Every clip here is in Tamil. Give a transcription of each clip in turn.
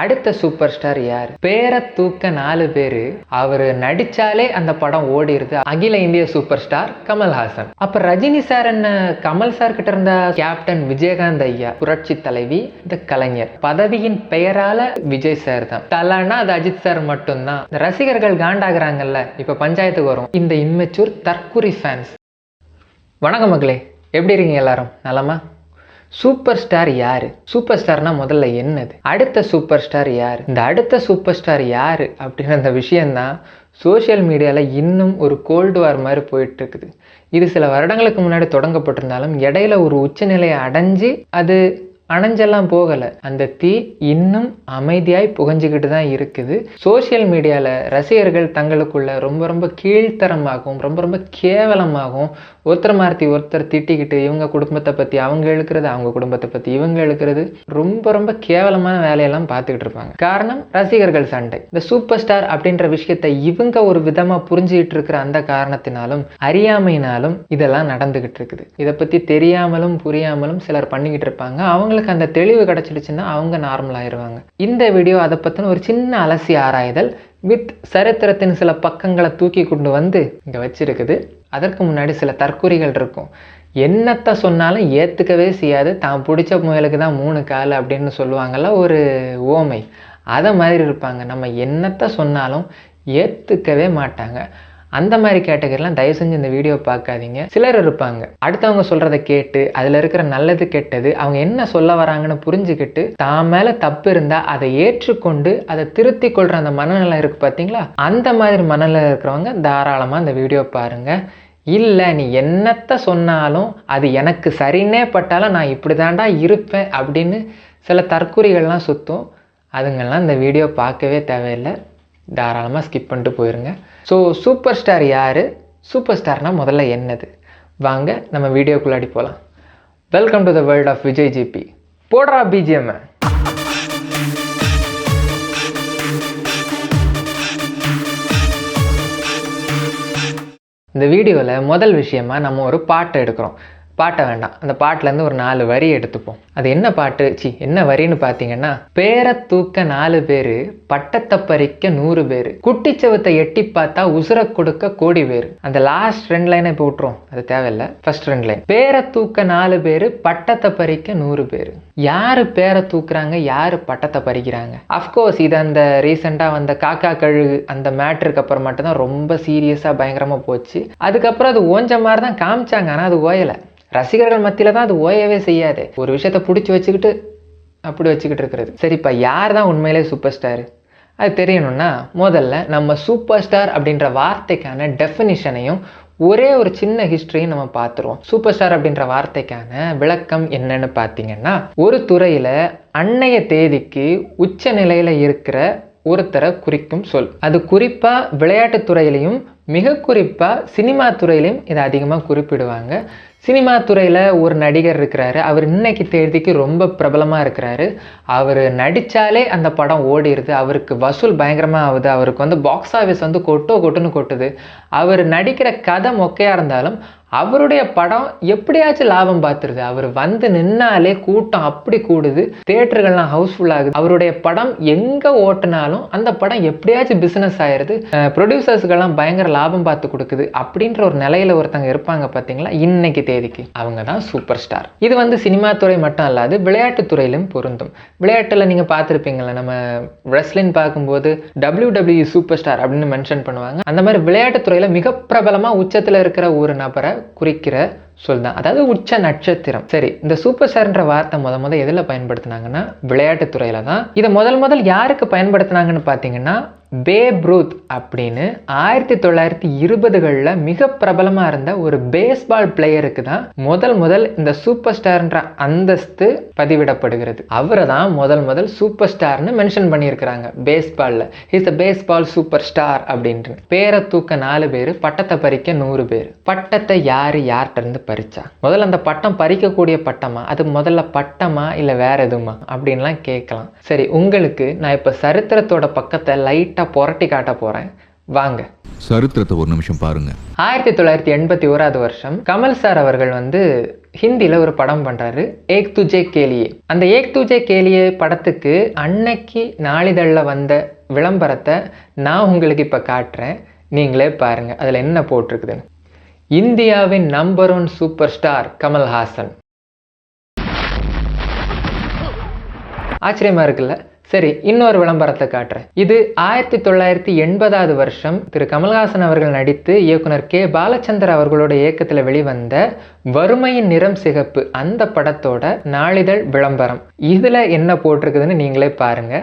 அடுத்த சூப்பர் ஸ்டார் யார்? பேரை தூக்க நாலு பேரு. அவர் நடிச்சாலே அந்த படம் ஓடிடுது. அகில இந்திய சூப்பர் ஸ்டார் கமல்ஹாசன். அப்ப ரஜினி சார் என்ன? கமல் சார் கிட்ட இருந்த கேப்டன் விஜயகாந்த் ஐயா புரட்சி தலைவி இந்த கலைஞர். பதவியின் பெயரால விஜய் சார் தான். தலனா அது அஜித் சார் மட்டும்தான். ரசிகர்கள் காண்டாகிறாங்கல்ல இப்ப பஞ்சாயத்துக்கு வரும். இந்த இன்மெச்சூர் தற்குறி ஃபேன்ஸ் வணக்கம் மக்களே எப்படி இருக்கீங்க எல்லாரும்? நலமா? சூப்பர் ஸ்டார் யாரு? சூப்பர் ஸ்டார்னா முதல்ல என்னது? அடுத்த சூப்பர் ஸ்டார் யார்? இந்த அடுத்த சூப்பர் ஸ்டார் யாரு? அப்படின்ற அந்த விஷயந்தான் சோஷியல் மீடியாவில் இன்னும் ஒரு கோல்டு வார் மாதிரி போயிட்டுருக்குது. இது சில வருடங்களுக்கு முன்னாடி தொடங்கப்பட்டிருந்தாலும் இடையில ஒரு உச்சநிலையை அடைஞ்சு அது அணைஞ்செல்லாம் போகலை. அந்த தீ இன்னும் அமைதியாய் புகஞ்சிக்கிட்டு தான் இருக்குது. சோசியல் மீடியாவில் ரசிகர்கள் தங்களுக்குள்ள ரொம்ப ரொம்ப கீழ்த்தரமாகவும் ரொம்ப ரொம்ப கேவலமாகவும் ஒருத்தர் மாற்றி ஒருத்தர் திட்டிக்கிட்டு இவங்க குடும்பத்தை பற்றி அவங்க எழுக்கிறது அவங்க குடும்பத்தை பற்றி இவங்க எழுக்கிறது ரொம்ப ரொம்ப கேவலமான வேலையெல்லாம் பார்த்துக்கிட்டு இருப்பாங்க. காரணம் ரசிகர்கள் சண்டை. இந்த சூப்பர் ஸ்டார் அப்படின்ற விஷயத்தை இவங்க ஒரு விதமாக புரிஞ்சுக்கிட்டு இருக்கிற அந்த காரணத்தினாலும் அறியாமையினாலும் இதெல்லாம் நடந்துகிட்டு இருக்குது. இதை பற்றி தெரியாமலும் புரியாமலும் சிலர் பண்ணிக்கிட்டு இருப்பாங்க. அவங்க அவங்களுக்கு அந்த தெளிவு கிடச்சிடுச்சுன்னா அவங்க நார்மல் ஆயிடுவாங்க இந்த வீடியோ அதை பற்றின ஒரு சின்ன அலசி ஆராய்தல் வித் சரித்திரத்தின் சில பக்கங்களை தூக்கி கொண்டு வந்து இங்கே வச்சிருக்குது. அதற்கு முன்னாடி சில தற்குறிகள் இருக்கும். என்னத்தை சொன்னாலும் ஏற்றுக்கவே செய்யாது. தான் பிடிச்ச முயலுக்கு தான் மூணு கால் அப்படின்னு சொல்லுவாங்கள்ல ஒரு ஓமை. அதை மாதிரி இருப்பாங்க. நம்ம என்னத்தை சொன்னாலும் ஏற்றுக்கவே மாட்டாங்க. அந்த மாதிரி கேட்டகரிலாம் தயவு செஞ்சு இந்த வீடியோ பார்க்காதீங்க. சிலர் இருப்பாங்க. அடுத்தவங்க சொல்கிறத கேட்டு அதில் இருக்கிற நல்லது கெட்டது அவங்க என்ன சொல்ல வராங்கன்னு புரிஞ்சுக்கிட்டு தான் மேலே தப்பு இருந்தால் அதை ஏற்றுக்கொண்டு அதை திருத்தி கொள்கிற அந்த மனநிலை இருக்குது பார்த்தீங்களா அந்த மாதிரி மனநிலை இருக்கிறவங்க தாராளமாக இந்த வீடியோ பாருங்கள் இல்லை நீ என்னத்தை சொன்னாலும் அது எனக்கு சரின்னே பட்டாலும் நான் இப்படி தாண்டா இருப்பேன் அப்படின்னு சில தற்கூறிகள்லாம் சுற்றும் அதுங்கெல்லாம் இந்த வீடியோ பார்க்கவே தேவையில்லை. தாராளமாக ஸ்கிப் பண்ணிட்டு போயிருங்க. ஸோ சூப்பர் ஸ்டார் யார்? சூப்பர் ஸ்டார்னால் முதல்ல என்னது? வாங்க நம்ம வீடியோக்குள்ளாடி போகலாம் welcome to the world of Vijay GP போடுறா பிஜிஎம் இந்த வீடியோவில் முதல் விஷயமாக நம்ம ஒரு பாட்டை எடுக்கிறோம். பாட்டை வேண்டாம். அந்த பாட்டிலேருந்து ஒரு நாலு வரி எடுத்துப்போம். அது என்ன பாட்டு? சி என்ன வரின்னு பார்த்தீங்கன்னா பேரை தூக்க நாலு பேர் பட்டத்தை பறிக்க நூறு பேர் குட்டிச்சவத்தை எட்டி பார்த்தா உசுர கொடுக்க கோடி பேர். அந்த லாஸ்ட் ரெண்டு லைனை இப்போ விட்டுரும் அது தேவையில்லை. ஃபர்ஸ்ட் ரெண்டு லைன் பேரை தூக்க நாலு பேர் பட்டத்தை பறிக்க நூறு பேர். யார் பேரை தூக்குறாங்க? யார் பட்டத்தை பறிக்கிறாங்க? அஃப்கோர்ஸ் இது அந்த ரீசெண்டாக வந்த காக்கா கழுகு அந்த மேட்ருக்கு அப்புறம் மட்டும்தான் ரொம்ப சீரியஸாக பயங்கரமாக போச்சு. அதுக்கப்புறம் அது ஓஞ்ச மாதிரி தான் காமிச்சாங்க. ஆனால் அது ஓயலை. ரசிகர்கள் மத்தியில் தான் அது ஓயவே செய்யாது. ஒரு விஷயத்த பிடிச்சி வச்சுக்கிட்டு அப்படி வச்சுக்கிட்டு இருக்கிறது. சரிப்பா யார் தான் உண்மையிலே சூப்பர் ஸ்டார் அது தெரியணும்னா முதல்ல நம்ம சூப்பர் ஸ்டார் அப்படின்ற வார்த்தைக்கான டெஃபினிஷனையும் ஒரே ஒரு சின்ன ஹிஸ்ட்ரியும் நம்ம பார்த்துருவோம். சூப்பர் ஸ்டார் அப்படின்ற வார்த்தைக்கான விளக்கம் என்னன்னு பார்த்தீங்கன்னா ஒரு துறையில் அன்னைய தேதிக்கு உச்ச நிலையில் இருக்கிற ஒருத்தரை குறிக்கும் சொல். அது குறிப்பாக விளையாட்டுத் துறையிலையும் மிக குறிப்பாக சினிமா துறையிலையும் இதை அதிகமாக குறிப்பிடுவாங்க. சினிமா துறையில் ஒரு நடிகர் இருக்கிறாரு. அவர் இன்னைக்கு தேதிக்கு ரொம்ப பிரபலமாக இருக்கிறாரு. அவர் நடித்தாலே அந்த படம் ஓடிடுது அவருக்கு வசூல் பயங்கரமாக ஆகுது. அவருக்கு வந்து பாக்ஸ் ஆஃபீஸ் வந்து கொட்டோ கொட்டுன்னு கொட்டுது. அவர் நடிக்கிற கதை மொக்கையாக இருந்தாலும் அவருடைய படம் எப்படியாச்சும் லாபம் பார்த்துருது. அவர் வந்து நின்னாலே கூட்டம் அப்படி கூடுது. தேட்டர்கள்லாம் ஹவுஸ்ஃபுல் ஆகுது. அவருடைய படம் எங்கே ஓட்டுனாலும் அந்த படம் எப்படியாச்சும் பிஸ்னஸ் ஆயிடுது ப்ரொடியூசர்ஸ்க்கெல்லாம் பயங்கர லாபம் பார்த்து கொடுக்குது. அப்படின்ற ஒரு நிலையில ஒருத்தங்க இருப்பாங்க பார்த்தீங்களா? இன்னைக்கு தேதிக்கு. அவங்க தான் சூப்பர் ஸ்டார் இது வந்து சினிமா துறை மட்டும் அல்லாது விளையாட்டுத்துறையிலும் பொருந்தும். விளையாட்டில் நீங்கள் பார்த்துருப்பீங்களா நம்ம ரெஸ்லின் பார்க்கும்போது டபிள்யூ டபிள்யூ சூப்பர் ஸ்டார் அப்படின்னு மென்ஷன் பண்ணுவாங்க. அந்த மாதிரி விளையாட்டுத்துறையில் மிக பிரபலமாக உச்சத்தில் இருக்கிற ஒரு நபரை குறிக்கிற சொல் தான் அதாவது உச்ச நட்சத்திரம். சரி இந்த சூப்பர் ஸ்டார்ன்ற வார்த்தை முத முத எதில் பயன்படுத்தினாங்கன்னா விளையாட்டுத் துறையில தான். இதை முதல் முதல் யாருக்கு பயன்படுத்தினாங்கன்னு பார்த்தீங்கன்னா பேப் ரூத் அப்படின்னு ஆயிரத்தி தொள்ளாயிரத்தி இருபதுகளில் மிக பிரபலமாக இருந்த ஒரு பேஸ்பால் பிளேயருக்கு தான் முதல் முதல் இந்த சூப்பர் ஸ்டார்ன்ற அந்தஸ்து பதிவிடப்படுகிறது. அவரை தான் முதல் முதல் சூப்பர் ஸ்டார்னு மென்ஷன் பண்ணியிருக்கிறாங்க பேஸ்பாலில். Is the baseball super star அப்படின்ட்டு. பேரை தூக்க நாலு பேர் பட்டத்தை பறிக்க நூறு பேர். பட்டத்தை யார் யார்கிட்ட இருந்து பறிச்சா? முதல்ல அந்த பட்டம் பறிக்கக்கூடிய பட்டமா? அது முதல்ல பட்டமா இல்லை வேற எதுவுமா? அப்படின்லாம் கேட்கலாம். சரி உங்களுக்கு நான் இப்போ சரித்திரத்தோட பக்கத்தை லைட்டாக புரட்டி காட்ட போகிறேன் வாங்க. சரித்திரத்தை ஒரு நிமிஷம் பாருங்க. ஆயிரத்தி தொள்ளாயிரத்தி எண்பத்தி ஓராவது வருஷம் கமல் சார் அவர்கள் வந்து ஹிந்தியில் ஒரு படம் பண்ணுறாரு ஏக் துஜே கேலியே. அந்த ஏக் துஜே கேலியே படத்துக்கு அன்னைக்கு நாளிதழில் வந்த விளம்பரத்தை நான் உங்களுக்கு இப்போ காட்டுறேன். நீங்களே பாருங்கள் அதில் என்ன போட்டிருக்குதுன்னு. இந்தியாவின் number one super star Kamal Haasan. ஆச்சரியமா இருக்குல்ல? சரி இன்னொரு விளம்பரத்தை காட்டுறேன். இது ஆயிரத்தி தொள்ளாயிரத்தி எண்பதாவது வருஷம் திரு கமல்ஹாசன் அவர்கள் நடித்து இயக்குனர் கே. பாலச்சந்தர் அவர்களோட இயக்கத்தில் வெளிவந்த வறுமையின் நிறம் சிகப்பு அந்த படத்தோட நாளிதழ் விளம்பரம். இதுல என்ன போட்டிருக்குதுன்னு நீங்களே பாருங்க.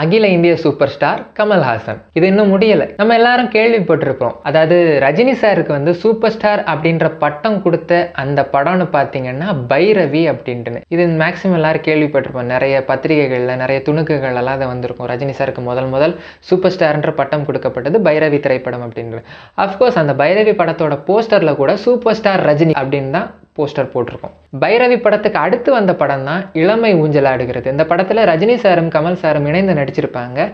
அகில இந்திய சூப்பர் ஸ்டார் கமல்ஹாசன். இது இன்னும் முடியலை. நம்ம எல்லாரும் கேள்விப்பட்டிருப்போம் அதாவது ரஜினி சாருக்கு வந்து சூப்பர் ஸ்டார் அப்படின்ற பட்டம் கொடுத்த அந்த படம்னு பார்த்தீங்கன்னா பைரவி அப்படின்ட்டுன்னு. இது மேக்ஸிமம் எல்லாரும் கேள்விப்பட்டிருப்போம். நிறைய பத்திரிகைகளில் நிறைய துணுக்குகள் எல்லாம் அதை வந்திருக்கும். ரஜினி சாருக்கு முதல் முதல் சூப்பர் ஸ்டார்ன்ற பட்டம் கொடுக்கப்பட்டது பைரவி திரைப்படம் அப்படின்றது. அஃப்கோர்ஸ் அந்த பைரவி படத்தோட போஸ்டரில் கூட சூப்பர் ஸ்டார் ரஜினி அப்படின்னு தான் போஸ்டர் போட்டிருக்கோம். பைரவி படத்துக்கு அடுத்து வந்த படம் தான் இளமை ஊஞ்சலாடுகிறது. இந்த படத்தில் ரஜினி சாரும் கமல் சாரும் இணைந்து நடிச்சிருப்பாங்க.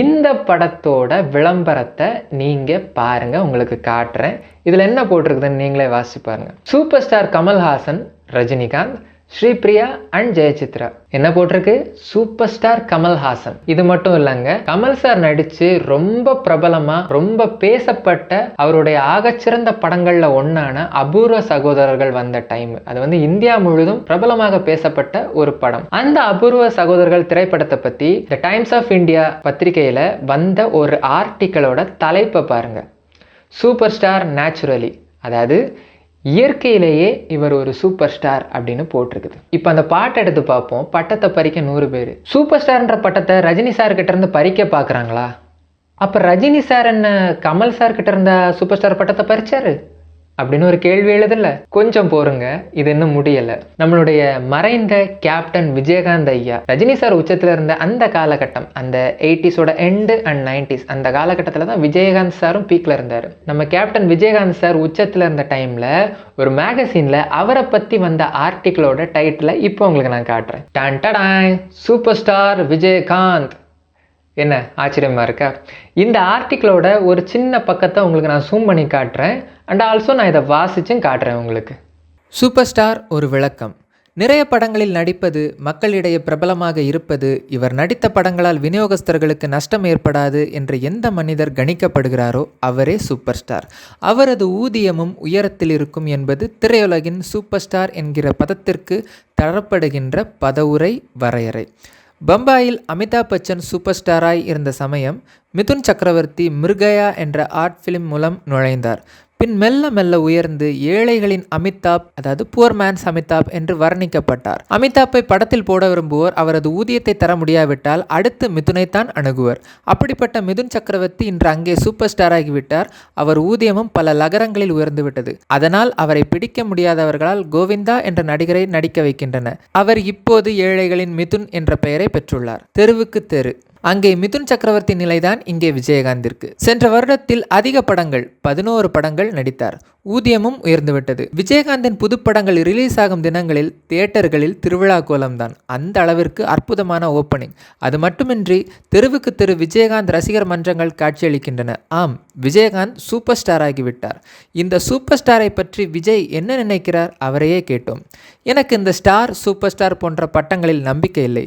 இந்த படத்தோட விளம்பரத்தை நீங்கள் பாருங்கள் உங்களுக்கு காட்டுறேன். இதில் என்ன போட்டிருக்குதுன்னு நீங்களே வாசிச்சு பாருங்கள் super star Kamal Haasan Rajinikanth Sripriya and Jayachitra. என்ன போட்டிருக்கு? Super star Kamal Haasan. இது மட்டும் இல்லைங்க கமல் சார் நடிச்சு ரொம்ப பிரபலமா ரொம்ப பேசப்பட்ட அவருடைய ஆகச்சிறந்த படங்கள்ல ஒன்னான அபூர்வ சகோதரர்கள் வந்த டைம் அது வந்து இந்தியா முழுதும் பிரபலமாக பேசப்பட்ட ஒரு படம். அந்த அபூர்வ சகோதரர்கள் திரைப்படத்தை பத்தி த டைம்ஸ் ஆஃப் இந்தியா பத்திரிகையில வந்த ஒரு ஆர்டிக்கலோட தலைப்பை பாருங்க. Super star naturally. அதாவது இயற்கையிலேயே இவர் ஒரு சூப்பர் ஸ்டார் அப்படின்னு போட்டிருக்குது. இப்போ அந்த பாட்டை எடுத்து பார்ப்போம். பட்டத்தை பறிக்க நூறு பேர். சூப்பர் ஸ்டார்ன்ற பட்டத்தை ரஜினி சார் கிட்ட இருந்து பறிக்க பார்க்குறாங்களா? அப்போ ரஜினி சார் என்ன கமல் சார் கிட்ட இருந்த சூப்பர் ஸ்டார் பட்டத்தை பறிச்சாரு? அப்படின்னு ஒரு கேள்வி எழுதல. கொஞ்சம் போருங்க இது இன்னும் முடியல. நம்மளுடைய மறைந்த கேப்டன் விஜயகாந்த் ஐயா ரஜினி சார் உச்சத்துல இருந்த அந்த காலகட்டம் அந்த எயிட்டிஸோட எண்டு அண்ட் நைன்டிஸ் அந்த காலகட்டத்தில் தான் விஜயகாந்த் சாரும் பீக்ல இருந்தார். நம்ம கேப்டன் விஜயகாந்த் சார் உச்சத்துல இருந்த டைம்ல ஒரு மேகசின்ல அவரை பத்தி வந்த ஆர்டிக்கிளோட டைட்டில் இப்போ உங்களுக்கு நான் காட்டுறேன். Don super star Vijayakanth. என்ன ஆச்சரியமாக இருக்கா? இந்த ஆர்டிக்கிளோட ஒரு சின்ன பக்கத்தை உங்களுக்கு நான் ஜூம் பண்ணி காட்டுறேன். அண்ட் ஆல்சோ நான் இதை வாசிச்சும் காட்டுறேன் உங்களுக்கு. சூப்பர் ஸ்டார் ஒரு விளக்கம். நிறைய படங்களில் நடிப்பது மக்களிடையே பிரபலமாக இருப்பது இவர் நடித்த படங்களால் விநியோகஸ்தர்களுக்கு நஷ்டம் ஏற்படாது என்று எந்த மனிதர் கணிக்கப்படுகிறாரோ அவரே சூப்பர் ஸ்டார் அவரது ஊதியமும் உயரத்தில் இருக்கும் என்பது திரையுலகின் சூப்பர் ஸ்டார் என்கிற பதத்திற்கு தரப்படுகின்ற பதவுரை வரையறை. பம்பாயில் அமிதாப் பச்சன் சூப்பர் ஸ்டாராய் இருந்த சமயம் மிதுன் சக்கரவர்த்தி மிருகயா என்ற ஆர்ட் ஃபிலிம் மூலம் நுழைந்தார். பின் மெல்ல மெல்ல உயர்ந்து ஏழைகளின் அமிதாப் அதாவது புவர் மேன்ஸ் அமிதாப் என்று வர்ணிக்கப்பட்டார். அமிதாப்பை படத்தில் போட விரும்புவோர் அவரது ஊதியத்தை தர முடியாவிட்டால் அடுத்து மிதுனைத்தான் அணுகுவர். அப்படிப்பட்ட மிதுன் சக்கரவர்த்தி இன்று அங்கே சூப்பர் ஸ்டார் ஆகிவிட்டார். அவர் ஊதியமும் பல லகரங்களில் உயர்ந்துவிட்டது. அதனால் அவரை பிடிக்க முடியாதவர்களால் கோவிந்தா என்ற நடிகரை நடிக்க வைக்கின்றனர். அவர் இப்போது ஏழைகளின் மிதுன் என்ற பெயரை பெற்றுள்ளார். தெருவுக்கு தெரு. அங்கே மிதுன் சக்கரவர்த்தி நிலைதான் இங்கே விஜயகாந்திற்கு. சென்ற வருடத்தில் அதிக படங்கள் பதினோரு படங்கள் நடித்தார். ஊதியமும் உயர்ந்துவிட்டது. விஜயகாந்தின் புதுப்படங்கள் ரிலீஸ் ஆகும் தினங்களில் தியேட்டர்களில் திருவிழா கோலம்தான். அந்த அளவிற்கு அற்புதமான ஓப்பனிங் அது மட்டுமின்றி தெருவுக்கு தெரு விஜயகாந்த் ரசிகர் மன்றங்கள் காட்சியளிக்கின்றன. ஆம் விஜயகாந்த் சூப்பர் ஸ்டார் ஆகிவிட்டார். இந்த சூப்பர் ஸ்டாரை பற்றி விஜய் என்ன நினைக்கிறார் அவரையே கேட்டோம். எனக்கு இந்த ஸ்டார் சூப்பர் ஸ்டார் போன்ற பட்டங்களில் நம்பிக்கை இல்லை.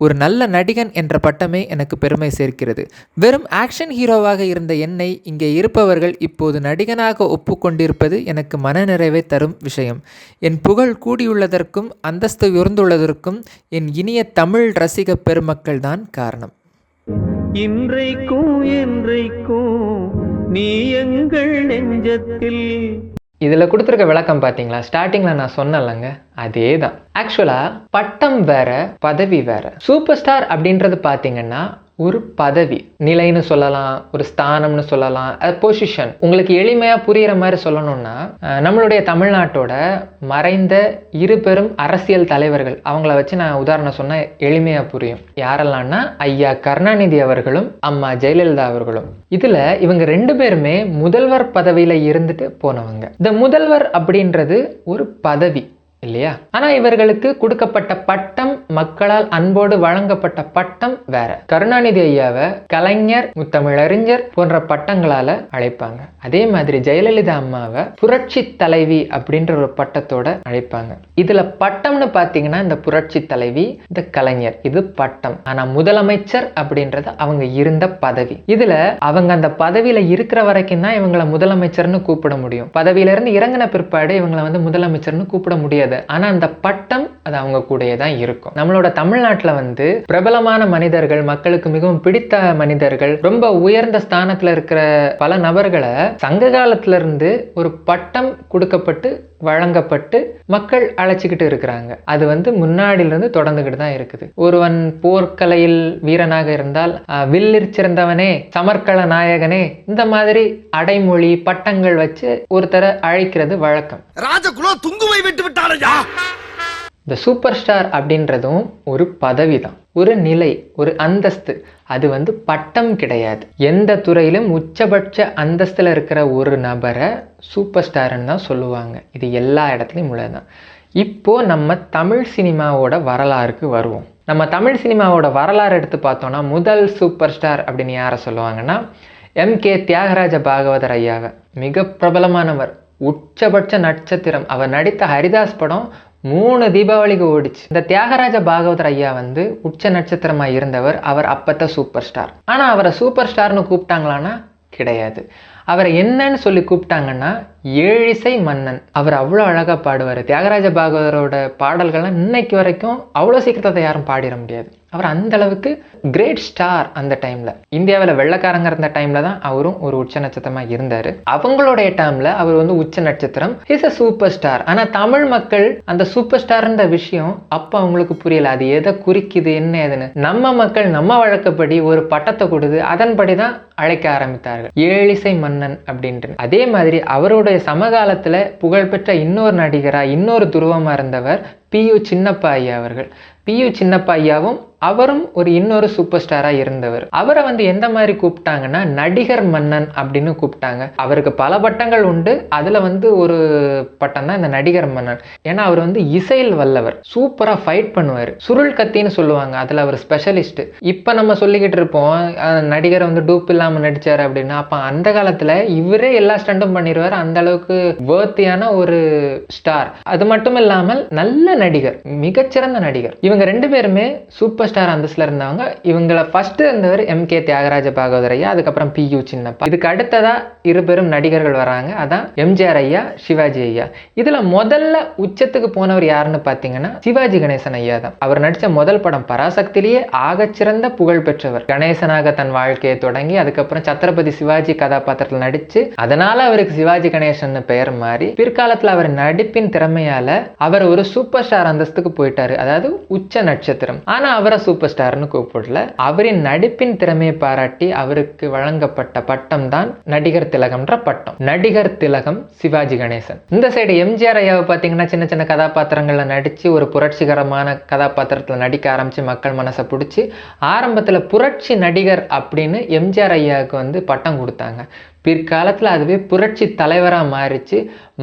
ஒரு நல்ல நடிகன் என்ற பட்டமே எனக்கு பெருமை சேர்க்கிறது. வெறும் ஆக்ஷன் ஹீரோவாக இருந்த என்னை இங்கே இருப்பவர்கள் இப்போது நடிகனாக ஒப்புக்கொண்டிருப்பது எனக்கு மனநிறைவை தரும் விஷயம். என் புகழ் கூடியுள்ளதற்கும் அந்தஸ்து உயர்ந்துள்ளதற்கும் என் இனிய தமிழ் ரசிக பெருமக்கள் தான் காரணம். இன்றைக்கும் என்றைக்கும் நீ எங்கள் நெஞ்சத்தில் இதில் கொடுத்துருக்க விளக்கம் பார்த்தீங்களா ஸ்டார்டிங்கில் நான் சொன்னேன்லங்க அதே தான் ஆக்சுவலாக பட்டம் வேற பதவி வேற. சூப்பர் ஸ்டார் அப்படின்றது பார்த்தீங்கன்னா ஒரு பதவி நிலைன்னு சொல்லலாம் ஒரு ஸ்தானம்னு சொல்லலாம் அது பொசிஷன் உங்களுக்கு எளிமையாக புரிகிற மாதிரி சொல்லணும்னா நம்மளுடைய தமிழ்நாட்டோட மறைந்த இரு பெரும் அரசியல் தலைவர்கள் அவங்கள வச்சு நான் உதாரணம் சொன்னால் எளிமையாக புரியும். யாரெல்லாம்னா ஐயா கருணாநிதி அவர்களும் அம்மா ஜெயலலிதா அவர்களும். இதில் இவங்க ரெண்டு பேருமே முதல்வர் பதவியில் இருந்துட்டு போனவங்க. இந்த முதல்வர் அப்படின்றது ஒரு பதவி. இல்லையா? ஆனா இவர்களுக்கு கொடுக்கப்பட்ட பட்டம் மக்களால் அன்போடு வழங்கப்பட்ட பட்டம் வேற. கருணாநிதி ஐயாவை கலைஞர் முத்தமிழறிஞர் போன்ற பட்டங்களால அழைப்பாங்க. அதே மாதிரி ஜெயலலிதா அம்மாவை புரட்சி தலைவி அப்படின்ற ஒரு பட்டத்தோட அழைப்பாங்க. இதுல பட்டம்னு பாத்தீங்கன்னா இந்த புரட்சி தலைவி இந்த கலைஞர். இது பட்டம். ஆனா முதலமைச்சர் அப்படின்றது அவங்க இருந்த பதவி. இதுல அவங்க அந்த பதவியில இருக்கிற வரைக்கும் தான் இவங்களை முதலமைச்சர்னு கூப்பிட முடியும். பதவியில இருந்து இறங்கின பிற்பாடு இவங்களை வந்து முதலமைச்சர்னு கூப்பிட முடியாது. ஆனா அந்த பட்டம் அது அவங்க கூடயே தான் இருக்கும். நம்மளோட தமிழ்நாட்டில் வந்து பிரபலமான மனிதர்கள் மக்களுக்கு மிகவும் பிடித்த மனிதர்கள் ரொம்ப உயர்ந்த ஸ்தானத்தில் இருக்கிற பல நபர்களை சங்க காலத்துல இருந்து ஒரு பட்டம் கொடுக்கப்பட்டு வழங்கப்பட்டு மக்கள் அழைச்சிக்கிட்டு இருக்கிறாங்க. அது வந்து முன்னாடியிலிருந்து இருந்து தொடர்ந்துகிட்டு தான் இருக்குது. ஒருவன் போர்க்கலையில் வீரனாக இருந்தால் அஹ், வில்லிற் சிறந்தவனே சமர்க்கள நாயகனே இந்த மாதிரி அடைமொழி பட்டங்கள் வச்சு ஒருத்தரை அழைக்கிறது வழக்கம். ராஜகுலோ துங்குவை விட்டு விட்டாரையா இந்த சூப்பர் ஸ்டார் அப்படின்றதும் ஒரு பதவி தான் ஒரு நிலை ஒரு அந்தஸ்து. அது வந்து பட்டம் கிடையாது. எந்த துறையிலும் உச்சபட்ச அந்தஸ்தில் இருக்கிற ஒரு நபரை சூப்பர் ஸ்டாருன்னு தான் சொல்லுவாங்க. இது எல்லா இடத்துலையும் உள்ளதுதான். இப்போ நம்ம தமிழ் சினிமாவோட வரலாறுக்கு வருவோம். நம்ம தமிழ் சினிமாவோட வரலாறு எடுத்து பார்த்தோம்னா முதல் சூப்பர் ஸ்டார் அப்படின்னு யாரை சொல்லுவாங்கன்னா எம் கே தியாகராஜ பாகவதர் ஐயாவை. மிக பிரபலமானவர். உச்சபட்ச நட்சத்திரம். அவர் நடித்த ஹரிதாஸ் படம் மூணு தீபாவளிக்கு ஓடிச்சு. இந்த தியாகராஜ பாகவதர் ஐயா வந்து உச்ச நட்சத்திரமா இருந்தவர். அவர் அப்பத்த சூப்பர் ஸ்டார் ஆனா அவரை சூப்பர் ஸ்டார்னு கூப்பிட்டாங்களான்னா கிடையாது. அவரை என்னன்னு சொல்லி கூப்பிட்டாங்கன்னா ஏழிசை மன்னன். அவர் அவ்வளோ அழகாக பாடுவார். தியாகராஜ பாகவதரோட பாடல்கள்லாம் இன்னைக்கு வரைக்கும் அவ்வளோ சீக்கிரத்தை யாரும் பாடிட முடியாது. அவர் அந்த அளவுக்கு கிரேட் ஸ்டார் அந்த டைமில் இந்தியாவில் வெள்ளக்காரங்க இருந்த டைமில் தான் அவரும் ஒரு உச்ச நட்சத்திரமாக இருந்தார். அவங்களுடைய டைமில் அவர் வந்து உச்ச நட்சத்திரம். இஸ் அ சூப்பர் ஸ்டார் ஆனால் தமிழ் மக்கள் அந்த சூப்பர் ஸ்டார்ன்ற விஷயம் அப்போ அவங்களுக்கு புரியல. அது எதை குறிக்குது என்ன ஏதுன்னு. நம்ம மக்கள் நம்ம வழக்கப்படி ஒரு பட்டத்தை கொடுத்து அதன்படி தான் அழைக்க ஆரம்பித்தார்கள். ஏழிசை மன்னன் அப்படின்ட்டு. அதே மாதிரி அவருடைய சமகாலத்தில் புகழ்பெற்ற இன்னொரு நடிகராக இன்னொரு துருவமா இருந்தவர் பி யு சின்னப்பா ஐயா அவர்கள். பி யு சின்னப்பா ஐயாவும் அவரும் ஒரு இன்னொரு சூப்பர் ஸ்டாரா இருந்தவர். அவரை வந்து எந்த மாதிரி கூப்பிட்டாங்கன்னா நடிகர் மன்னன் அப்படின்னு கூப்பிட்டாங்க. அவருக்கு பல பட்டங்கள் உண்டு. அதுல வந்து ஒரு பட்டம் தான் இந்த நடிகர் மன்னன். ஏன்னா அவர் வந்து இசையில் வல்லவர். சூப்பரா ஃபைட் பண்ணுவார். சுருள் கத்தின்னு சொல்லுவாங்க. அதுல அவர் ஸ்பெஷலிஸ்ட் இப்ப நம்ம சொல்லிக்கிட்டு இருப்போம் நடிகர் வந்து டூப் இல்லாம நடிச்சாரு அப்படின்னா அப்ப அந்த காலத்துல இவரே எல்லா ஸ்டண்டும் பண்ணிடுவார். அந்த அளவுக்கு வேர்த்தியான ஒரு ஸ்டார் அது மட்டும் இல்லாமல் நல்ல நடிகர் மிகச்சிறந்த நடிகர். இவங்க ரெண்டு பேருமே சூப்பர் ஸ்டார் அந்தஸ்துல இருந்தவங்க இவங்களை ஃபஸ்ட்டு இருந்தவர் எம் கே தியாகராஜ பாகவதர் ஐயா அதுக்கப்புறம் பி யூ சின்னப்பா. இதுக்கு அடுத்ததாக இருபெரும் நடிகர்கள் வராங்க. அதான் எம்ஜிஆர் ஐயா சிவாஜி ஐயா. இதில் முதல்ல உச்சத்துக்கு போனவர் யாருன்னு பார்த்தீங்கன்னா சிவாஜி கணேசன் ஐயா தான். அவர் நடித்த முதல் படம் பராசக்திலேயே ஆகச்சிறந்த புகழ் பெற்றவர். கணேசனாக தன் வாழ்க்கையை தொடங்கி அதுக்கப்புறம் சத்ரபதி சிவாஜி கதாபாத்திரத்தில் நடித்து அதனால அவருக்கு சிவாஜி கணேசன் பெயர் மாறி பிற்காலத்தில் அவர் நடிப்பின் திறமையால அவர் ஒரு சூப்பர் ஸ்டார் அந்தஸ்துக்கு போயிட்டாரு. அதாவது உச்ச நட்சத்திரம். ஆனால் அவர் சூப்பர் ஸ்டார்னு கூப்பிடல. அவரின் நடிப்பின் திறமையை பாராட்டி அவருக்கு வழங்கப்பட்ட பட்டம் தான் நடிகர் திலகம்ன்ற பட்டம். நடிகர் திலகம் சிவாஜி கணேசன். இந்த சைடு எம்ஜிஆர் ஐயாவை பார்த்தீங்கன்னா சின்ன சின்ன கதாபாத்திரங்களில் நடிச்சு ஒரு புரட்சிகரமான கதாபாத்திரத்தில் நடிக்க ஆரம்பிச்சு மக்கள் மனசை பிடிச்சி ஆரம்பத்தில் புரட்சி நடிகர் அப்படின்னு எம்ஜிஆர் ஐயாவுக்கு வந்து பட்டம் கொடுத்தாங்க. பிற்காலத்தில் அதுவே புரட்சி தலைவராக மாறிச்சு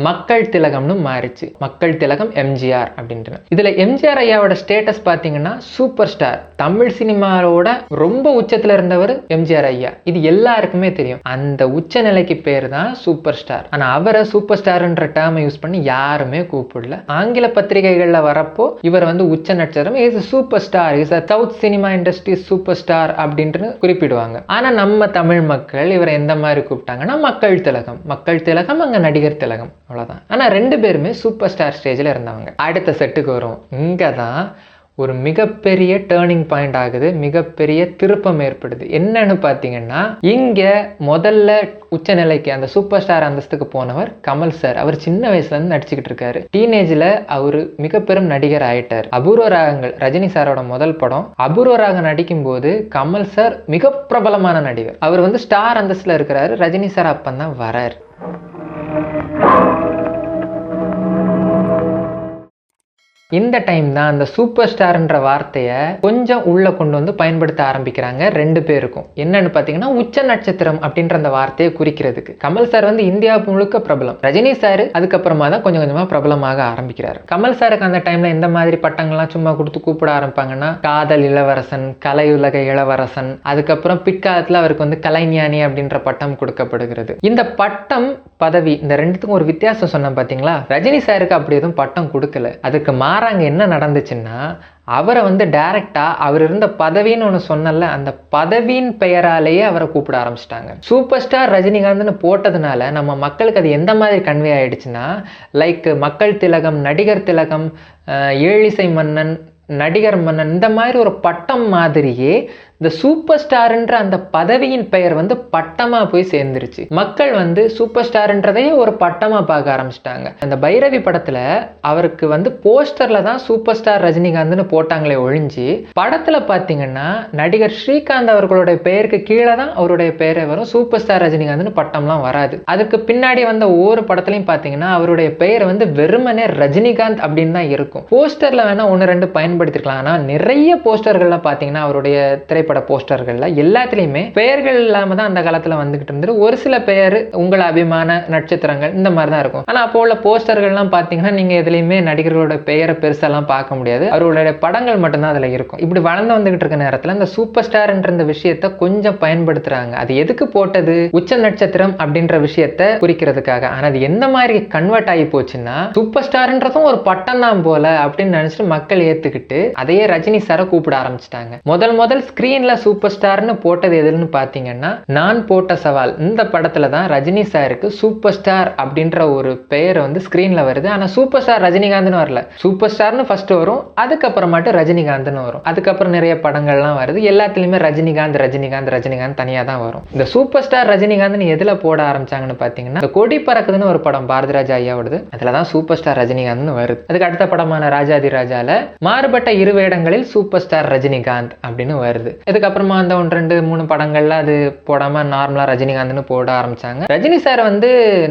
மக்கள் திலகம்னு மாறிச்சு. மக்கள் திலகம் எம்ஜிஆர் அப்படின்ற இதில் எம்ஜிஆர் ஐயாவோட ஸ்டேட்டஸ் பார்த்தீங்கன்னா சூப்பர் ஸ்டார் தமிழ் சினிமாவோட ரொம்ப உச்சத்தில் இருந்தவர் எம்ஜிஆர் ஐயா. இது எல்லாருக்குமே தெரியும். அந்த உச்ச நிலைக்கு பேர் தான் சூப்பர் ஸ்டார் ஆனால் அவரை சூப்பர் ஸ்டார்ன்ற டேர்மை யூஸ் பண்ணி யாருமே கூப்பிடல. ஆங்கில பத்திரிகைகளில் வரப்போ இவர் வந்து உச்ச நட்சத்திரம் is super star is a south cinema industry super star அப்படின்ட்டு குறிப்பிடுவாங்க. ஆனால் நம்ம தமிழ் மக்கள் இவரை எந்த மாதிரி கூப்பிட்டாங்க? கூப்பிட்டாங்கன்னா மக்கள் திலகம். மக்கள் திலகம் அங்க நடிகர் திலகம். அவ்வளவுதான். ஆனா ரெண்டு பேருமே சூப்பர் ஸ்டார் ஸ்டேஜ்ல இருந்தவங்க. அடுத்த செட்டுக்கு வரும். இங்கே தான் ஒரு மிகப்பெரிய டேர்னிங் பாயிண்ட் ஆகுது மிகப்பெரிய திருப்பம் ஏற்படுது. என்னன்னு பார்த்தீங்கன்னா இங்கே முதல்ல உச்சநிலைக்கு அந்த சூப்பர் ஸ்டார் அந்தஸ்துக்கு போனவர் கமல் சார் அவர் சின்ன வயசுலேருந்து நடிச்சுக்கிட்டு இருக்காரு. டீனேஜில் அவர் மிக பெரும் நடிகர் ஆயிட்டார். அபூர்வ ராகங்கள் ரஜினி சாரோட முதல் படம். அபூர்வ ராகம் நடிக்கும் போது கமல் சார் மிக பிரபலமான நடிகர். அவர் வந்து ஸ்டார் அந்தஸ்தில் இருக்கிறாரு. ரஜினி சார் அப்பந்தான் வரார். இந்த டைம் தான் அந்த சூப்பர் ஸ்டார்ன்ற வார்த்தையை கொஞ்சம் உள்ளே கொண்டு வந்து பயன்படுத்த ஆரம்பிக்கிறாங்க ரெண்டு பேருக்கும். என்னன்னு பார்த்தீங்கன்னா உச்ச நட்சத்திரம் அப்படின்ற அந்த வார்த்தையை குறிக்கிறதுக்கு. கமல் சார் வந்து இந்தியா முழுக்க பிரபலம். ரஜினி சார் அதுக்கப்புறமா தான் கொஞ்சம் கொஞ்சமாக பிரபலமாக ஆரம்பிக்கிறார். கமல் சாருக்கு அந்த டைம்ல எந்த மாதிரி பட்டங்கள்லாம் சும்மா கொடுத்து கூப்பிட ஆரம்பிப்பாங்கன்னா காதல் இளவரசன் கலையுலக இளவரசன் அதுக்கப்புறம் பிற்காலத்தில் அவருக்கு வந்து கலைஞானி அப்படின்ற பட்டம் கொடுக்கப்படுகிறது. இந்த பட்டம் பதவி இந்த ரெண்டுத்துக்கும் ஒரு வித்தியாசம் சொன்னேன் பார்த்தீங்களா ரஜினி சாருக்கு அப்படி எதுவும் பட்டம் கொடுக்கல. அதுக்கு மாறாங்க என்ன நடந்துச்சுன்னா அவரை வந்து டைரக்டா அவர் இருந்த பதவின்னு ஒன்று சொன்னல அந்த பதவியின் பெயராலேயே அவரை கூப்பிட ஆரம்பிச்சிட்டாங்க. சூப்பர் ஸ்டார் ரஜினிகாந்த்னு போட்டதுனால நம்ம மக்களுக்கு அது எந்த மாதிரி கன்வே ஆயிடுச்சுன்னா லைக் மக்கள் திலகம் நடிகர் திலகம் ஏழிசை மன்னன் நடிகர் மன்னன் இந்த மாதிரி ஒரு பட்டம் மாதிரியே இந்த சூப்பர் ஸ்டார்ன்ற அந்த பதவியின் பெயர் வந்து பட்டமா போய் சேர்ந்துருச்சு. மக்கள் வந்து சூப்பர் ஸ்டார்ன்றதையே ஒரு பட்டமா பார்க்க ஆரம்பிச்சிட்டாங்க. அந்த பைரவி படத்துல அவருக்கு வந்து போஸ்டர்ல தான் சூப்பர் ஸ்டார் ரஜினிகாந்த்னு போட்டாங்களே ஒழிஞ்சு படத்துல பாத்தீங்கன்னா நடிகர் ஸ்ரீகாந்த் அவர்களுடைய பெயருக்கு கீழே தான் அவருடைய பெயரை வரும். சூப்பர் ஸ்டார் ரஜினிகாந்த்னு பட்டம்லாம் வராது. அதுக்கு பின்னாடி வந்த ஒவ்வொரு படத்துலையும் பாத்தீங்கன்னா அவருடைய பெயர் வந்து வெறுமனே ரஜினிகாந்த் அப்படின்னு தான் இருக்கும். போஸ்டர்ல வேணா ஒன்று ரெண்டு பயன்படுத்திருக்கலாம். ஆனா நிறைய போஸ்டர்கள்லாம் பாத்தீங்கன்னா அவருடைய திரைப்பட போஸ்டர்களில் எல்லாத்துலயுமே பெயர்கள் இல்லாம தான் அந்த காலத்தில் வந்துகிட்டு இருந்தது. ஒரு சில பெயர் உங்கள் அபிமான நட்சத்திரங்கள் இந்த மாதிரி தான் இருக்கும். ஆனால் அப்போ உள்ள போஸ்டர்கள்லாம் பார்த்தீங்கன்னா நீங்கள் எதுலேயுமே நடிகர்களோட பெயரை பெருசெல்லாம் பார்க்க முடியாது. அவர்களுடைய படங்கள் மட்டும்தான் அதுல இருக்கும். இப்படி வளர்ந்து வந்துகிட்டு இருக்க நேரத்தில் இந்த சூப்பர் ஸ்டார்ன்ற இந்த விஷயத்தை கொஞ்சம் பயன்படுத்துறாங்க. அது எதுக்கு போட்டது? உச்ச நட்சத்திரம் அப்படின்ற விஷயத்தை குறிக்கிறதுக்காக. ஆனா அது எந்த மாதிரி கன்வெர்ட் ஆகி போச்சுன்னா சூப்பர் ஸ்டார்ன்றதும் ஒரு பட்டம் தான் போல அப்படின்னு நினைச்சிட்டு மக்கள் ஏத்துக்கிட்டு அதையே ரஜினி சாரை கூப்பிட ஆரம்பிச்சிட்டாங்க. முதல் முதல் ஸ்கிரீன்ல சூப்பர் ஸ்டார்னு போட்டது எதுன்னு பாத்தீங்கன்னா நான் போட்ட சவால். இந்த படத்துல தான் ரஜினி சாருக்கு சூப்பர் ஸ்டார் அப்படின்ற ஒரு பெயர் வந்து ஸ்கிரீன்ல வருது. ஆனா சூப்பர் ஸ்டார் ரஜினிகாந்த்னு வரல. சூப்பர் ஸ்டார்னு ஃபர்ஸ்ட் வரும் அதுக்கப்புறமாட்டு ரஜினிகாந்த்னு வரும். அதுக்கப்புறம் நிறைய படங்கள்லாம் வருது. எல்லாத்துலயுமே ரஜினிகாந்த் ரஜினிகாந்த் ரஜினிகாந்த் தனியா தான் வரும். இந்த சூப்பர் ஸ்டார் ரஜினிகாந்த்னு எதுல போட ஆரம்பிச்சாங்கன்னு பாத்தீங்கன்னா இந்த கொடி பறக்குதுன்னு ஒரு படம் பாரதிராஜா ஐயாவோடது. அதுல தான் சூப்பர் ஸ்டார் ரஜினிகாந்த்னு வருது. அதுக்கு அடுத்த படமான ராஜாதி ராஜால மாறுபட்ட இரு வேடங்களில் சூப்பர் ஸ்டார் ரஜினிகாந்த் அப்படின்னு வருது. இதுக்கப்புறமா அந்த ஒன்று ரெண்டு மூணு படங்கள்ல அது போடாம நார்மலா ரஜினிகாந்த்னு போட ஆரம்பிச்சாங்க. ரஜினி சார் வந்து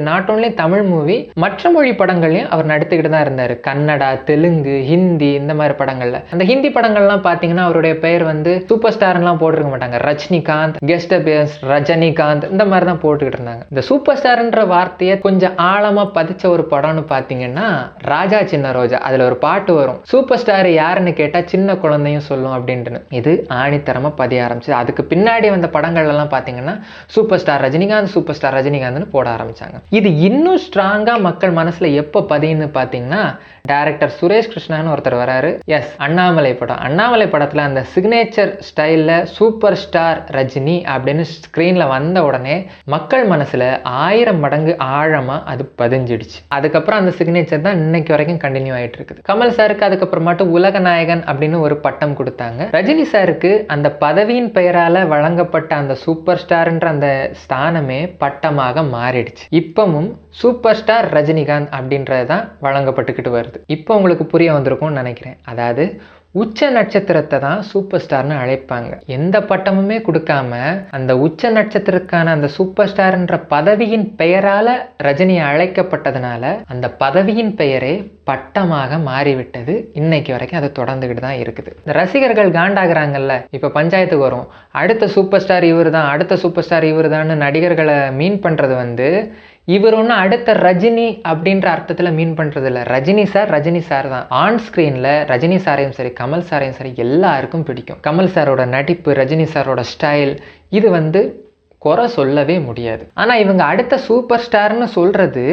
நாட் ஓன்லி தமிழ் மூவி மற்ற மொழி படங்கள்லையும் அவர் நடித்துக்கிட்டு தான் இருந்தார். கன்னடா தெலுங்கு ஹிந்தி இந்த மாதிரி படங்கள்ல. அந்த ஹிந்தி படங்கள்லாம் பாத்தீங்கன்னா அவருடைய பெயர் வந்து சூப்பர் ஸ்டார்லாம் போட்டிருக்க மாட்டாங்க. ரஜினிகாந்த் கெஸ்ட் அபியர்ஸ் ரஜினிகாந்த் இந்த மாதிரி தான் போட்டுக்கிட்டு இருந்தாங்க. இந்த சூப்பர் ஸ்டார்ன்ற வார்த்தையை கொஞ்சம் ஆழமா பதிச்ச ஒரு படம்னு பாத்தீங்கன்னா ராஜா சின்ன ரோஜா. அதுல ஒரு பாட்டு வரும். சூப்பர் ஸ்டார் யாருன்னு கேட்டா சின்ன குழந்தையும் சொல்லும் அப்படின்ட்டு இது ஆணித்தரம் பதிய ஆரம்பிச்சு அதுக்கு பின்னாடி வந்த படங்கள் எல்லாம் பாத்தீங்கன்னா super star Rajinikanth super star ரஜினிகாந்த்னு போட ஆரம்பிச்சாங்க. இது இன்னும் ஸ்ட்ராங்கா மக்கள் மனசுல எப்ப பதியுன்னு பாத்தீங்கன்னா டேரக்டர் சுரேஷ் கிருஷ்ணான்னு ஒருத்தர் வராரு. எஸ் அண்ணாமலை படம். அண்ணாமலை படத்தில் அந்த சிக்னேச்சர் ஸ்டைலில் சூப்பர் ஸ்டார் ரஜினி அப்படின்னு ஸ்க்ரீனில் வந்த உடனே மக்கள் மனசில் ஆயிரம் மடங்கு ஆழமாக அது பதிஞ்சிடுச்சு. அதுக்கப்புறம் அந்த சிக்னேச்சர் தான் இன்னைக்கு வரைக்கும் கண்டினியூ ஆகிட்டு இருக்குது. கமல் சாருக்கு அதுக்கப்புறமாட்டு உலக நாயகன் அப்படின்னு ஒரு பட்டம் கொடுத்தாங்க. ரஜினி சாருக்கு அந்த பதவியின் பெயரால் வழங்கப்பட்ட அந்த சூப்பர் ஸ்டார்ன்ற அந்த ஸ்தானமே பட்டமாக மாறிடுச்சு. இப்பவும் சூப்பர் ஸ்டார் ரஜினிகாந்த் அப்படின்றது தான் வழங்கப்பட்டுக்கிட்டு வருது. இப்போ உங்களுக்கு புரிய வந்திருக்கும்னு நினைக்கிறேன். அதாவது உச்ச நட்சத்திரத்தை தான் சூப்பர் ஸ்டார்னு அழைப்பாங்க. எந்த பட்டமுமே கொடுக்காம அந்த உச்ச நட்சத்திரக்கான அந்த சூப்பர் ஸ்டார்ன்ற பதவியின் பெயரால ரஜினி அழைக்கப்பட்டதுனால அந்த பதவியின் பெயரே பட்டமாக மாறிவிட்டது. இன்னைக்கு வரைக்கும் அது தொடர்ந்துக்கிட்டு தான் இருக்குது. இந்த ரசிகர்கள் காண்டாகிறாங்கல்ல இப்ப பஞ்சாயத்துக்கு வரும். அடுத்த சூப்பர் ஸ்டார் இவர் தான் அடுத்த சூப்பர் ஸ்டார் இவர் நடிகர்களை மீன் பண்றது வந்து இவர் ஒன்றும் அடுத்த ரஜினி அப்படின்ற அர்த்தத்தில் மீன் பண்ணுறது இல்லை ரஜினி சார் ரஜினி சார் தான். ஆன் ஸ்க்ரீனில் ரஜினி சாரையும் சரி கமல் சாரையும் சரி எல்லாருக்கும் பிடிக்கும். கமல் சாரோட நடிப்பு ரஜினி சாரோட ஸ்டைல் இது வந்து குறை சொல்லவே முடியாது. ஆனால் இவங்க அடுத்த சூப்பர் ஸ்டார்னு சொல்கிறது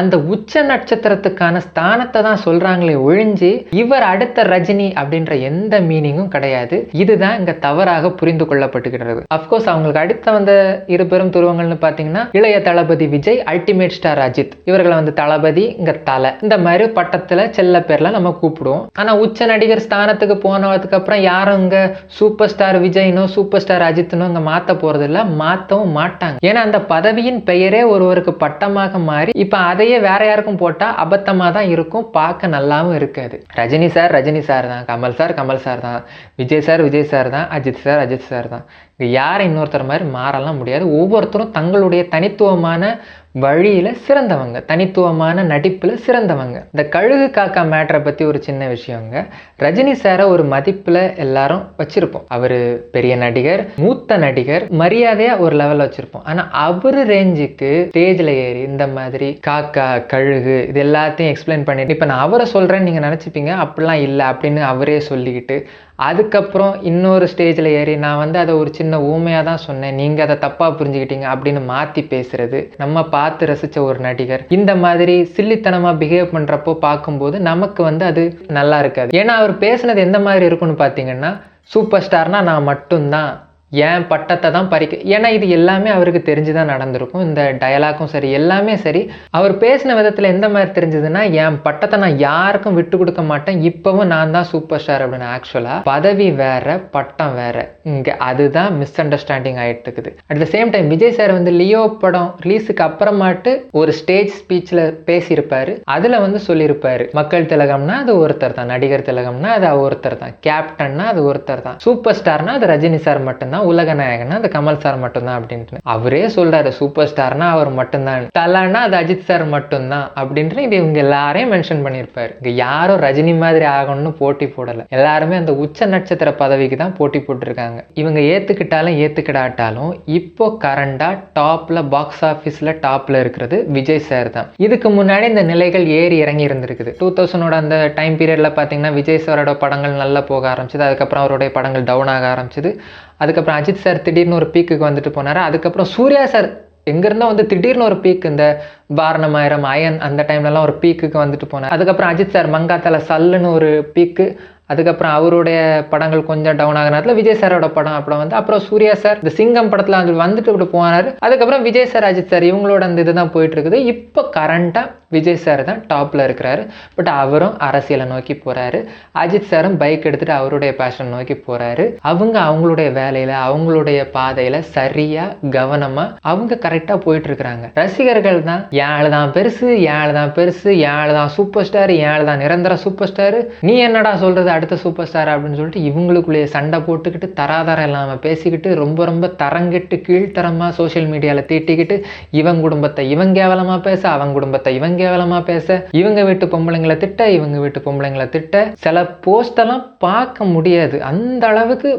அந்த உச்ச நட்சத்திரத்துக்கான ஸ்தானத்தை தான் சொல்கிறாங்களே ஒழிஞ்சு இவர் அடுத்த ரஜினி அப்படின்ற எந்த மீனிங்கும் கிடையாது. இதுதான் இங்கே தவறாக புரிந்து கொள்ளப்பட்டுகிறது. அஃப்கோர்ஸ் அவங்களுக்கு அடுத்த வந்த இரு பெரும் துருவங்கள்னு பார்த்தீங்கன்னா இளைய தளபதி விஜய் அல்டிமேட் ஸ்டார் அஜித். இவர்களை வந்து தளபதி இங்கே தலை. இந்த மாதிரி பட்டத்தில் செல்ல பேரில் நம்ம கூப்பிடுவோம். ஆனால் உச்ச நடிகர் ஸ்தானத்துக்கு போனதுக்கப்புறம் யாரும் இங்கே சூப்பர் ஸ்டார் விஜய்னோ சூப்பர் ஸ்டார் அஜித்னோ இங்கே மாற்ற போகிறதில்ல மாற்ற மாற்றவும் மாட்டாங்க. ஏன்னா அந்த பதவியின் பெயரே ஒருவருக்கு பட்டமாக மாறி இப்ப அதையே வேற யாருக்கும் போட்டா அபத்தமாக தான் இருக்கும் பார்க்க நல்லாவும் இருக்காது. ரஜினி சார் ரஜினி சார் தான். கமல் சார் கமல் சார் தான். விஜய் சார் விஜய் சார் தான். அஜித் சார் அஜித் சார் தான். யாரும் இன்னொருத்தர் மாதிரி மாறலாம் முடியாது. ஒவ்வொருத்தரும் தங்களுடைய தனித்துவமான வழியில் சிறந்தவங்க தனித்துவமான நடிப்பில் சிறந்தவங்க. இந்த கழுகு காக்கா மேட்ரை பற்றி ஒரு சின்ன விஷயங்க. ரஜினி சாரை ஒரு மதிப்பில் எல்லாரும் வச்சுருப்போம். அவர் பெரிய நடிகர் மூத்த நடிகர் மரியாதையாக ஒரு லெவலில் வச்சுருப்போம். ஆனால் அவர் ரேஞ்சுக்கு ஸ்டேஜில் ஏறி இந்த மாதிரி காக்கா கழுகு இது எல்லாத்தையும் எக்ஸ்பிளைன் பண்ணிட்டு இப்போ நான் அவரை சொல்கிறேன்னு நீங்கள் நினச்சிப்பீங்க. அப்படிலாம் இல்லை அப்படின்னு அவரே சொல்லிக்கிட்டு அதுக்கப்புறம் இன்னொரு ஸ்டேஜில் ஏறி நான் வந்து அதை ஒரு சின்ன ஊமையாக தான் சொன்னேன். நீங்கள் அதை தப்பாக புரிஞ்சுக்கிட்டீங்க அப்படின்னு மாற்றி பேசுறது. நம்ம பார்த்து ரசித்த ஒரு நடிகர். இந்த மாதிரி சில்லித்தனமாக பிஹேவ் பண்ணுறப்போ பார்க்கும்போது நமக்கு வந்து அது நல்லா இருக்காது. ஏன்னா அவர் பேசுனது எந்த மாதிரி இருக்குன்னு பார்த்தீங்கன்னா சூப்பர் ஸ்டார்னா நான் மட்டும்தான். என் பட்டத்தை தான் பறிக்க ஏன்னா இது எல்லாமே அவருக்கு தெரிஞ்சு தான் நடந்திருக்கும். இந்த டயலாக்கும் சரி எல்லாமே சரி. அவர் பேசின விதத்தில் எந்த மாதிரி தெரிஞ்சதுன்னா என் பட்டத்தை நான் யாருக்கும் விட்டு கொடுக்க மாட்டேன். இப்போவும் நான் தான் சூப்பர் ஸ்டார் அப்படின்னு ஆக்சுவலாக பதவி வேற பட்டம் வேற. இங்கே அதுதான் மிஸ் அண்டர்ஸ்டாண்டிங் ஆகிட்டு இருக்குது at the same time Vijay sir வந்து லியோ படம் ரிலீஸுக்கு அப்புறமாட்டு ஒரு ஸ்டேஜ் ஸ்பீச்சில் பேசியிருப்பாரு. அதில் வந்து சொல்லியிருப்பாரு மக்கள் திலகம்னா அது ஒருத்தர் தான் நடிகர் திலகம்னா அது ஒருத்தர் தான் கேப்டன்னா அது ஒருத்தர் தான் சூப்பர் ஸ்டார்னா அது ரஜினி சார் மட்டும்தான் உலக நாயகனா அது கமல் சார் மட்டும்தான் அப்படின்ட்டு. அவரே சொல்றாரு சூப்பர் ஸ்டார்னா அவர் மட்டும்தான். தலானா அது அஜித் சார் மட்டும்தான். அப்படின்ட்டு இது இவங்க எல்லாரையும் மென்ஷன் பண்ணியிருப்பாரு. இங்க யாரும் ரஜினி மாதிரி ஆகணும்னு போட்டி போடல. எல்லாருமே அந்த உச்ச நட்சத்திர பதவிக்கு தான் போட்டி போட்டிருக்காங்க. இவங்க ஏத்துக்கிட்டாலும் ஏத்துக்கிடாட்டாலும் இப்போ கரண்டா டாப்ல பாக்ஸ் ஆஃபீஸ்ல டாப்ல இருக்கிறது விஜய் சார் தான். இதுக்கு முன்னாடி இந்த நிலைகள் ஏறி இறங்கி இருந்திருக்குது. டூ தௌசண்டோட அந்த டைம் பீரியட்ல பார்த்தீங்கன்னா விஜய் சாரோட படங்கள் நல்லா போக ஆரம்பிச்சது. அதுக்கப்புறம் அவருடைய படங்கள் டவுன் ஆக ஆரம்பிச்சது. அதுக்கப்புறம் அஜித் சார் திடீர்னு ஒரு பீக்குக்கு வந்துட்டு போனார். அதுக்கப்புறம் சூர்யா சார் எங்கேருந்தோ வந்து திடீர்னு ஒரு பீக் இந்த பாரணமாயிரம் அயன் அந்த டைம்லலாம் ஒரு பீக்குக்கு வந்துட்டு போனார். அதுக்கப்புறம் அஜித் சார் மங்காத்தால சல்லுன்னு ஒரு பீக்கு அதுக்கப்புறம் அவருடைய படங்கள் கொஞ்சம் டவுன் ஆகின நேரத்தில் விஜய் சாரோட படம் அப்புறம் வந்து அப்புறம் சூர்யா சார் இந்த சிங்கம் படத்தில் அது வந்துட்டு இப்படி போனார். அதுக்கப்புறம் விஜய் சார் அஜித் சார் இவங்களோட அந்த இதுதான் போயிட்டு இருக்குது. இப்போ கரண்ட்டாக விஜய் சார் தான் டாப்பில் இருக்கிறாரு. பட் அவரும் அரசியலை நோக்கி போகிறாரு அஜித் சாரும் பைக் எடுத்துகிட்டு அவருடைய பேஷன் நோக்கி போகிறாரு அவங்க அவங்களுடைய வேலையில் அவங்களுடைய பாதையில் சரியாக கவனமாக அவங்க கரெக்டாக போயிட்டு இருக்கிறாங்க. ரசிகர்கள் தான் ஏழு தான் பெருசு ஏழு தான் பெருசு ஏழு தான் சூப்பர் ஸ்டார் ஏழு தான் நிரந்தர சூப்பர் ஸ்டார் நீ என்னடா சொல்கிறது அடுத்த சூப்பர் ஸ்டார் அப்படின்னு சொல்லிட்டு இவங்களுக்குள்ளேயே சண்டை போட்டுக்கிட்டு தராதரம் இல்லாமல் பேசிக்கிட்டு ரொம்ப ரொம்ப தரங்கிட்டு கீழ்த்தரமாக சோஷியல் மீடியாவில் தீட்டிக்கிட்டு இவன் குடும்பத்தை இவன் கேவலமாக பேச அவன் குடும்பத்தை இவன் கேவலமாக பேச இவங்க வீட்டு பொம்பளைங்களை திட்ட இவங்க வீட்டு பொம்பளைங்களை திட்ட சில போஸ்டெல்லாம் பார்க்க முடியாது. அந்த அளவுக்கு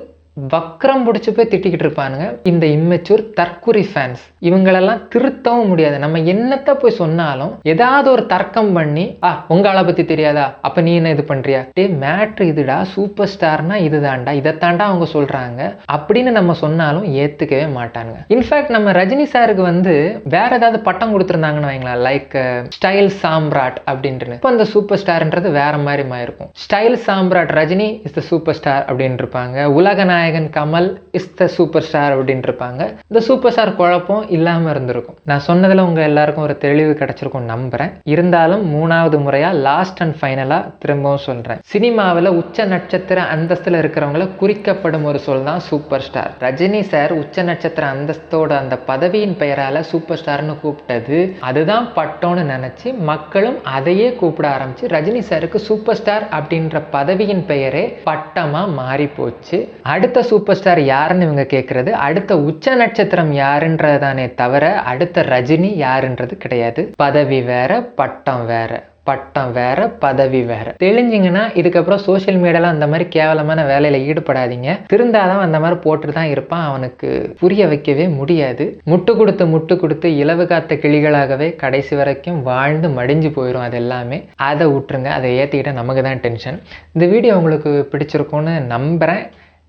வக்ரம் பிடிச்சி போய் திட்டிக்கிட்டு இருப்பானுங்க. இந்த இம்மெச்சூர் தற்குறி ஃபேன்ஸ் இவங்களெல்லாம் திருத்தவும் முடியாது. நம்ம என்னத்த போய் சொன்னாலும் ஏதாவது ஒரு தர்க்கம் பண்ணி ஆ உங்க ஆளை பத்தி தெரியாதா? அப்ப நீ என்ன இது பண்றியா? டே மேட்ரு இதுடா. சூப்பர் ஸ்டார்னா இதுதான்டா. இதைத்தாண்டா அவங்க சொல்றாங்க. அப்படின்னு நம்ம சொன்னாலும் ஏத்துக்கவே மாட்டாங்க இன்ஃபேக்ட் நம்ம ரஜினி சாருக்கு வந்து வேற ஏதாவது பட்டம் கொடுத்துருந்தாங்கன்னு வைங்களேன். லைக் ஸ்டைல் சாம்ராட் அப்படின்ட்டு இப்போ அந்த சூப்பர் ஸ்டார்ன்றது வேற மாதிரி இருக்கும் style Samrat Rajini is the super star அப்படின்னு இருப்பாங்க உலக நாயகன் Kamal is the super star அப்படின்னு இருப்பாங்க இந்த சூப்பர் ஸ்டார் குழப்பம் இல்லாமல் இருந்திருக்கும். நான் சொன்னதில் உங்கள் எல்லாருக்கும் ஒரு தெளிவு கிடைச்சிருக்கும் நம்புகிறேன் இருந்தாலும் மூணாவது முறையாக லாஸ்ட் அண்ட் ஃபைனலாக திரும்பவும் சொல்கிறேன் சினிமாவில் உச்ச நட்சத்திர அந்தஸ்தில் இருக்கிறவங்கள குறிக்கப்படும் ஒரு சொல் தான் சூப்பர் ஸ்டார் ரஜினி சார் உச்ச நட்சத்திர அந்தஸ்தோட அந்த பதவியின் பெயரால் சூப்பர் ஸ்டார்னு கூப்பிட்டது. அதுதான் பட்டோன்னு நினச்சி மக்களும் அதையே கூப்பிட ஆரம்பிச்சு ரஜினி சாருக்கு சூப்பர் ஸ்டார் அப்படின்ற பதவியின் பெயரே பட்டமாக மாறி போச்சு அடுத்த சூப்பர் ஸ்டார் யாருன்னு இவங்க கேட்குறது அடுத்த உச்ச நட்சத்திரம் யாருன்றதானே தவிர அடுத்த ரஜினி யாருன்றது கிடையாது. பதவி வேற பட்டம் வேற. பட்டம் வேற பதவி வேற. தெளிஞ்சிங்கன்னா இதுக்கப்புறம் சோஷியல் மீடியாலாம் அந்த மாதிரி கேவலமான வேலையில ஈடுபடாதீங்க. திருந்தாதான் அந்த மாதிரி போட்டு தான் இருப்பான். அவனுக்கு புரிய வைக்கவே முடியாது. முட்டு கொடுத்து முட்டு கொடுத்து இலவு காத்த கிளிகளாகவே கடைசி வரைக்கும் வாழ்ந்து மடிஞ்சு போயிடும் அது எல்லாமே. அதை விட்டுருங்க. அதை ஏற்றிக்கிட்ட நமக்கு தான் டென்ஷன் இந்த வீடியோ உங்களுக்கு பிடிச்சிருக்கும்னு நம்புகிறேன்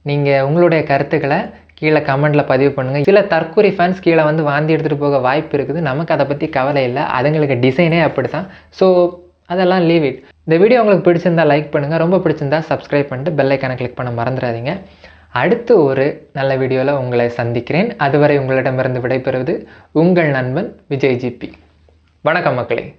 நீங்கள் உங்களுடைய கருத்துக்களை கீழே கமெண்ட்டில் பதிவு பண்ணுங்கள் சில தற்கொலை ஃபேன்ஸ் கீழே வந்து வாந்தி எடுத்துகிட்டு போக வாய்ப்பு இருக்குது. நமக்கு அதை பற்றி கவலை இல்லை. அதுங்களுக்கு டிசைனே அப்படி தான் ஸோ அதெல்லாம் லீவ் இட் இந்த வீடியோ உங்களுக்கு பிடிச்சிருந்தா லைக் பண்ணுங்கள் ரொம்ப பிடிச்சிருந்தா சப்ஸ்கிரைப் பண்ணிட்டு பெல் ஐக்கானை கிளிக் பண்ண மறந்துடாதீங்க. அடுத்து ஒரு நல்ல வீடியோவில் உங்களை சந்திக்கிறேன். அதுவரை உங்களிடமிருந்து விடைபெறுவது உங்கள் நண்பன் விஜய் ஜிபி. வணக்கம் மக்களே.